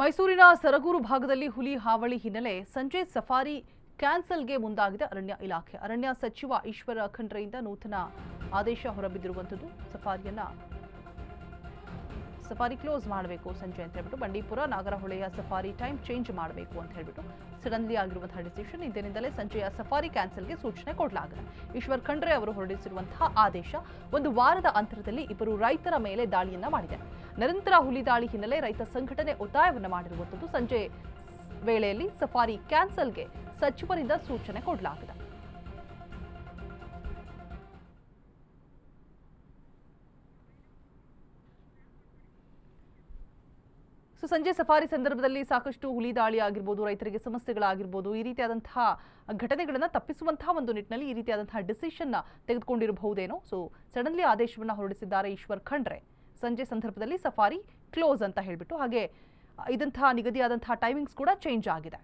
ಮೈಸೂರಿನ ಸರಗೂರು ಭಾಗದಲ್ಲಿ ಹುಲಿ ಹಾವಳಿ ಹಿನ್ನೆಲೆ ಸಂಜೆ ಸಫಾರಿ ಕ್ಯಾನ್ಸಲ್ಗೆ ಮುಂದಾಗಿದೆ ಅರಣ್ಯ ಇಲಾಖೆ. ಅರಣ್ಯ ಸಚಿವ ಈಶ್ವರ ಖಂಡ್ರೆಯಿಂದ ನೂತನ ಆದೇಶ ಹೊರಬಿದ್ದಿರುವಂಥದ್ದು ಸಫಾರಿಯನ್ನ ಸಫಾರಿ ಕ್ಲೋಸ್ ಮಾಡಬೇಕು ಸಂಜೆ ಅಂತ ಹೇಳ್ಬಿಟ್ಟು ಬಂಡೀಪುರ, ನಾಗರಹೊಳೆಯ ಸಫಾರಿ ಟೈಮ್ ಚೇಂಜ್ ಮಾಡಬೇಕು ಅಂತ ಹೇಳ್ಬಿಟ್ಟು ಸಡನ್ಲಿ ಆಗಿರುವಂತಹ ಡಿಸಿಷನ್ ಇದರಿಂದಲೇ ಸಂಜೆಯ ಸಫಾರಿ ಕ್ಯಾನ್ಸಲ್ಗೆ ಸೂಚನೆ ಕೊಡಲಾಗಿದೆ. ಈಶ್ವರ್ ಖಂಡ್ರೆ ಅವರು ಹೊರಡಿಸಿರುವಂತಹ ಆದೇಶ ಒಂದು ವಾರದ ಅಂತರದಲ್ಲಿ ಇಬ್ಬರು ರೈತರ ಮೇಲೆ ದಾಳಿಯನ್ನ ಮಾಡಿದೆ. ನಿರಂತರ ಹುಲಿ ದಾಳಿ ಹಿನ್ನೆಲೆ ರೈತ ಸಂಘಟನೆ ಒತ್ತಾಯವನ್ನು ಮಾಡಿರುವಂಥದ್ದು. ಸಂಜೆ ವೇಳೆಯಲ್ಲಿ ಸಫಾರಿ ಕ್ಯಾನ್ಸಲ್ಗೆ ಸಚಿವರಿಂದ ಸೂಚನೆ ಕೊಡಲಾಗಿದೆ. ಸೊ, ಸಂಜೆ ಸಫಾರಿ ಸಂದರ್ಭದಲ್ಲಿ ಸಾಕಷ್ಟು ಹುಲಿ ದಾಳಿ ಆಗಿರ್ಬೋದು, ರೈತರಿಗೆ ಸಮಸ್ಯೆಗಳಾಗಿರ್ಬೋದು, ಈ ರೀತಿಯಾದಂತಹ ಘಟನೆಗಳನ್ನು ತಪ್ಪಿಸುವಂತಹ ಒಂದು ನಿಟ್ಟಿನಲ್ಲಿ ಈ ರೀತಿಯಾದಂತಹ ಡಿಸಿಷನ್ನ ತೆಗೆದುಕೊಂಡಿರಬಹುದೇನೋ? ಸೊ, ಸಡನ್ಲಿ ಆದೇಶವನ್ನು ಹೊರಡಿಸಿದ್ದಾರೆ ಈಶ್ವರ್ ಖಂಡ್ರೆ. ಸಂಜೆ ಸಂದರ್ಭದಲ್ಲಿ ಸಫಾರಿ ಕ್ಲೋಸ್ ಅಂತ ಹೇಳಿಬಿಟ್ಟು ಹಾಗೆ ಇದಂತಹ ನಿಗದಿಯಾದಂತಹ ಟೈಮಿಂಗ್ಸ್ ಕೂಡ ಚೇಂಜ್ ಆಗಿದೆ.